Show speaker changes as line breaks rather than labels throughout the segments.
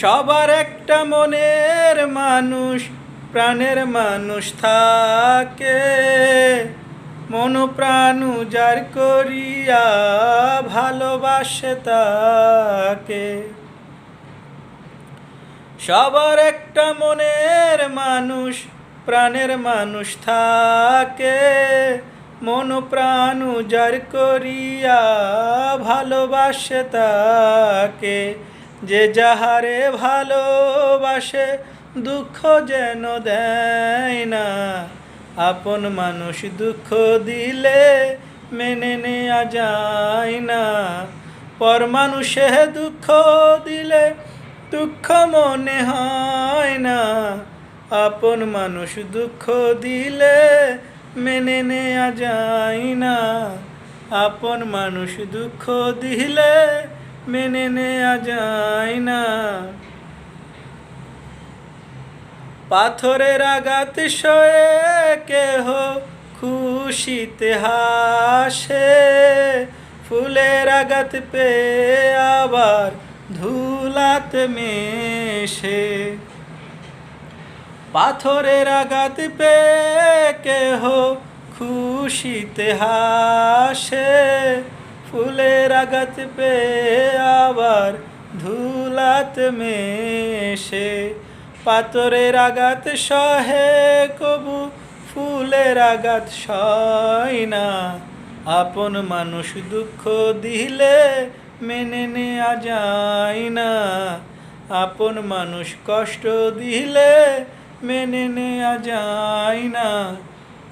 সবার একটা মনের মানুষ, প্রাণের মানুষ থাকে। মন প্রাণ উজার করিয়া ভালোবাসে তাকে। সবার একটা মনের মানুষ, প্রাণের মানুষ থাকে। মন প্রাণ উজার করিয়া ভালোবাসে তাকে। যে যাহারে ভালোবাসে, দুঃখ যেন দেয় না। আপন মানুষ দুঃখ দিলে মেনে নেওয়া যায় না। পর মানুষে দুঃখ দিলে দুঃখ মনে হয় না। আপন মানুষ দুঃখ দিলে মেনে নেওয়া যায় না। আপন মানুষ দুঃখ দিলে মেনে নেয়া যায় না। পাথরের আঘাত সয়ে কেহ খুশিতে হাসে। ফুলের আঘাত পেয়ে আবার ধুলাত মেশে। পাথরের আঘাত পেয়ে কেহ খুশিতে হাসে। ফুলের আঘাত পেয়ে আবার ধুলাত মেশে। পাথরের আঘাত সহে, কবু ফুলের আঘাত সয় না। আপন মানুষ দুঃখ দিলে মেনে নেওয়া যায় না। আপন মানুষ কষ্ট দিলে মেনে নেওয়া যায় না।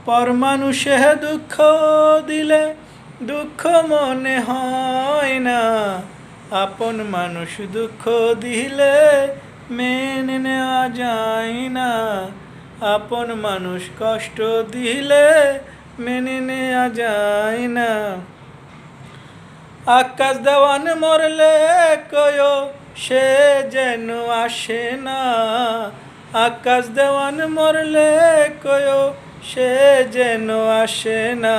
পর মানুষে দুঃখ দিলে দুঃখ মনে হয় না। আপন মানুষ দুঃখ দিলে মেনে নেওয়া যায় না। আপন মানুষ কষ্ট দিলে মেনে নেওয়া যায় না। আকাশ দেওয়ান মরলে কয় সে যেন আসে না। আকাশ দেওয়ান মরলে কয় সে যেন আসে না।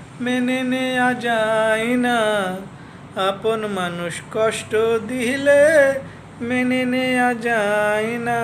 মেনে নেয়া যায় না। আপন মানুষ কষ্ট দিলে মেনে নেয়া যায় না।